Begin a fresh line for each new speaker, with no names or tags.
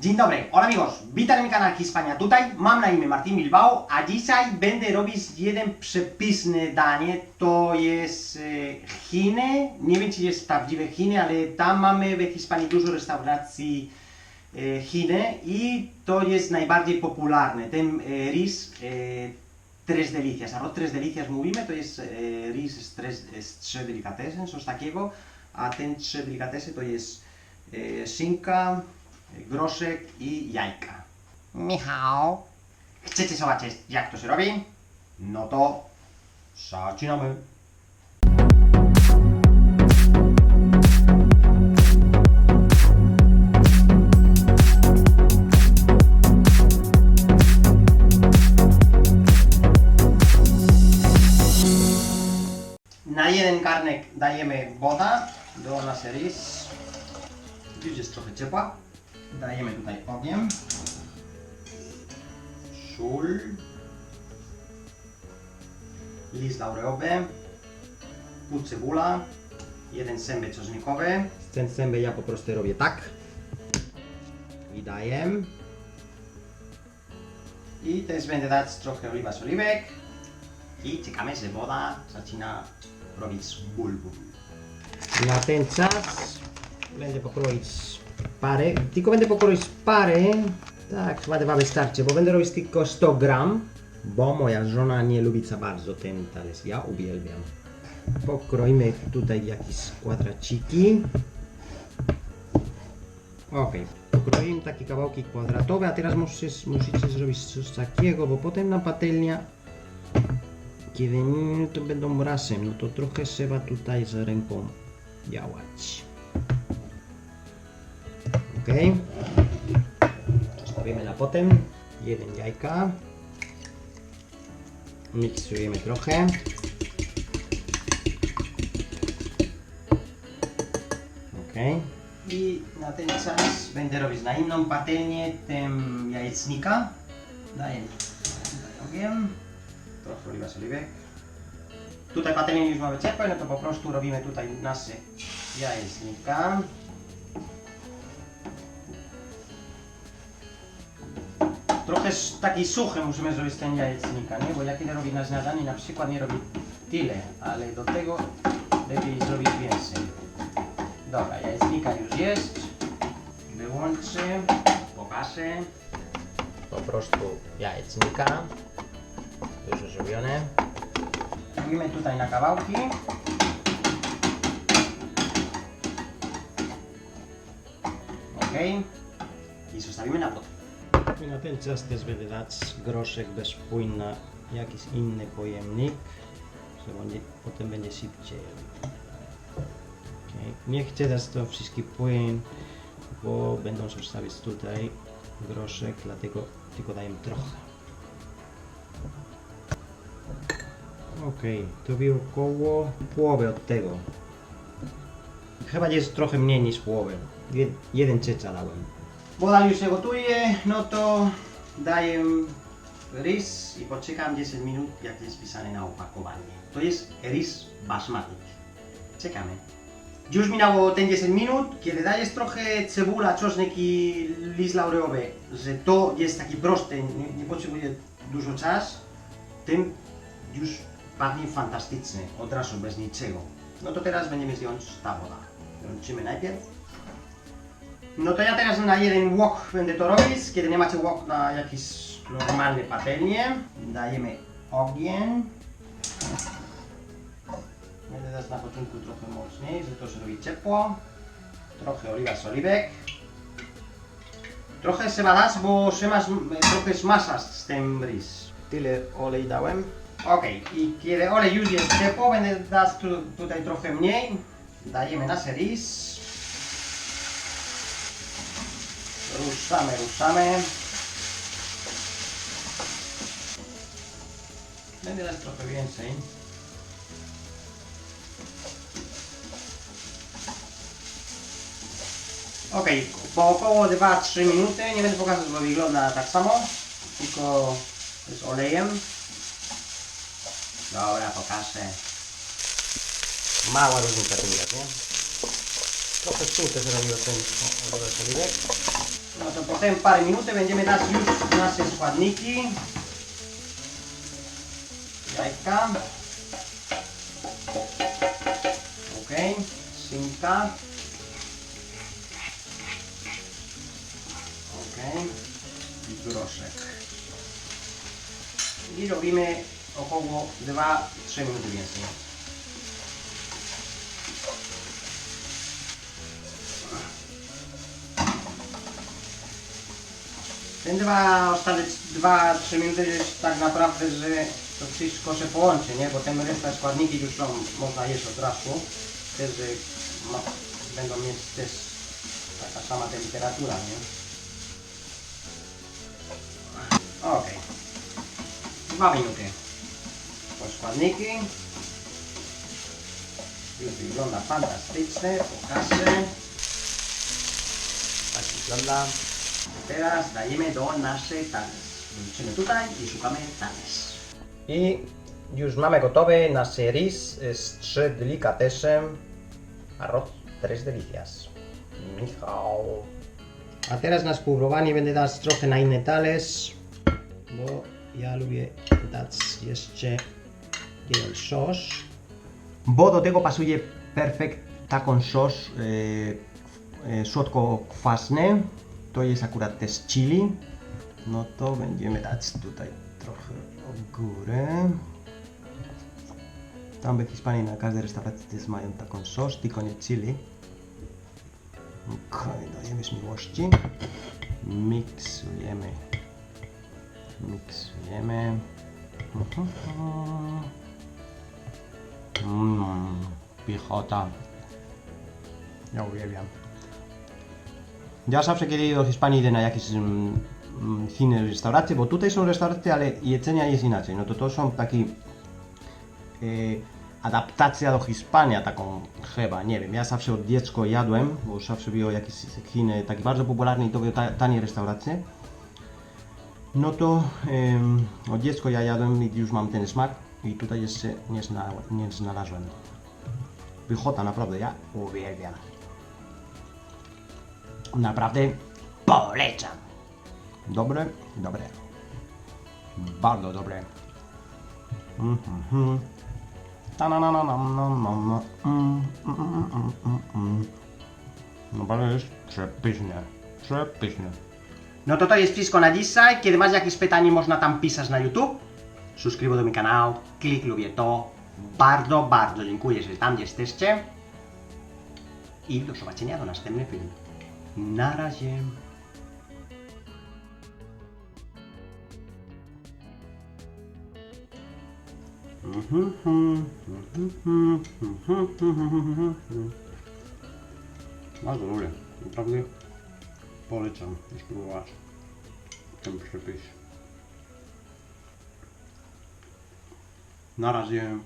Dzień dobry, hola amigos, witam na kanał Hiszpania tutaj, mam na imię Martin Bilbao, a dzisiaj będę robić jeden przepisne danie, to jest e, Chiny, nie wiem czy jest prawdziwe Chiny, ale tam mamy w Hiszpanii dużo restauracji e, Chiny i to jest najbardziej popularne, ten e, ris Tres Delicias, arroz Tres Delicias mówimy, to jest e, ris z, tres, z coś takiego, a ten trzy delikatesy to jest e, groszek i jajka. Michał. Chcecie zobaczyć jak to się robi? No to zaczynamy. Na jeden garnek dajemy woda do. Już jest trochę ciepła. Dajemy tutaj ogień. Sól. List laureowy. Pół cebula. Jeden zęby czosnkowy. Ten zęby ja po prostu robię tak. I daję. I też będę dać trochę oliwa z oliwek. I czekamy, że woda zaczyna robić ból. Na ten czas będę pokroić parę, tylko będę pokroić parę, tak, chyba dwa wystarczy, bo będę robić tylko 100 gram, bo moja żona nie lubi za bardzo ten talerz, ja uwielbiam. Pokroimy tutaj jakieś kwadraciki. Ok, pokroimy takie kawałki kwadratowe, a teraz musisz, musicie zrobić coś takiego, bo potem na patelnia kiedy to będą razem, no to trochę trzeba tutaj z ręką działać. Ok. Zostawimy na potem. Jeden jajka. Miksujemy trochę. Ok. I na ten czas będę robić na inną patelnię tym jajecznika. Daję tutaj ogień trochę oliwa z oliwek. Tutaj patelnię już mamy ciepłe, no to po prostu robimy tutaj nasze jajecznika. Sz- taki suchy musimy zrobić ten jajecznika, nie? Bo jak kiedy robi na śniadanie, na przykład nie robi tyle, ale do tego lepiej zrobić więcej. Dobra, jajecznika już jest. Wyłączę, pokażę. Po prostu jajecznika już zrobione. Robimy tutaj na kawałki. Ok. I zostawimy na potem. I na ten czas też będę dać groszek bez płyn na jakiś inny pojemnik, że będzie, potem będzie szybciej. Okay. Nie chcę dać to wszystki płyn, bo będą zostawić tutaj groszek, dlatego tylko daję trochę. Okej, to było około połowy od tego. Chyba jest trochę mniej niż połowę. Jed- jeden cieca dałem. Woda już się gotuje, no to daję rys i poczekam 10 minut, jak jest pisane na opakowaniu. To jest rys basmati. Czekamy. Już minęło ten 10 minut, kiedy dajesz trochę cebula, czosnek i list laureowy, że to jest taki prosty, nie, nie potrzebuje dużo czasu, tym już pachnie fantastycznie, od razu bez niczego. No to teraz będziemy zdjąć ta woda. Łączymy najpierw. No to ja teraz na jeden wok będę to robić, kiedy nie macie wok na jakieś normalne patelnie. Dajemy ogień. Będę dać na początku trochę mocniej, że to się robi ciepło. Trochę oliwa z oliwek. Trochę bo się masz, trochę smasasz z tym rys. Tyle olej dałem. Ok, i kiedy olej już jest ciepło, będę dać tu, tutaj trochę mniej. Dajemy nasz ris. Ruszamy, ruszamy. Będę dać trochę więcej. Ok, po około 2-3 minuty, nie będę pokazać, bo wygląda tak samo, tylko z olejem. Dobra, pokażę. Mała różnica tu jest, nie? Trochę sól też robił ten oliwek. No to potem parę minut będziemy dać już nasze składniki. Jajka. Ok, szynka. Ok, i groszek. I robimy około 2-3 minuty więcej. Ten dwa, ostatnie 2-3 minuty jest tak naprawdę, że to wszystko się połączy, nie? Bo ten reszta składniki już są, można jeść od razu. Też, będą mieć też taka sama temperatura, nie? Okej. Dwa minuty. Po składniki. Już wygląda fantastycznie, pokażę. Tak wygląda. Teraz dajemy do naszej talerz. Wrócimy tutaj i szukamy talerz. I już mamy gotowy nasz ris z trzy delikatesem. Arroz tres delicias. Michał. A teraz na spróbowanie będę dać trochę na inny talerz, bo ja lubię dać jeszcze jeden sos. Bo do tego pasuje perfekt taką sos e, e, słodko-kwasny. To jest akurat też chili. No to będziemy dać tutaj trochę o górę. Tam w Hiszpanii na każdej restauracji też mają taką sos, tylko nie chili. Okej, dajemy śmiłości. Miksujemy. Miksujemy. Mmm, piechota. Ja uwielbiam. Ja zawsze kiedy idę do Hiszpanii idę na jakieś mm, mm, restauracje, bo tutaj są restauracje, ale jedzenia jest inaczej. No to to są taki e, adaptacja do Hiszpania taką chyba, nie wiem. Ja zawsze od dziecka jadłem, bo zawsze było jakieś Chiny takie bardzo popularne i to były ta, tanie restauracje. No to em, od dziecka ja jadłem i już mam ten smak i tutaj jeszcze nie, zna, nie znalazłem. Pychota naprawdę, ja uwielbiam. Naprawdę polecam. Dobre, dobre. Bardzo dobre. Mm, mm, mm, mm. Naprawdę jest przepyszne. Przepyszne. No to to jest wszystko na dzisiaj. Kiedy masz jakieś pytanie, można tam pisać na YouTube. Subskrybuj do mój kanał, klik lubię to. Bardzo, bardzo dziękuję, że tam jesteście. I do zobaczenia do następny film. Na razie. Bardzo dobre. Naprawdę polecam spróbować ten przepis. Na razie.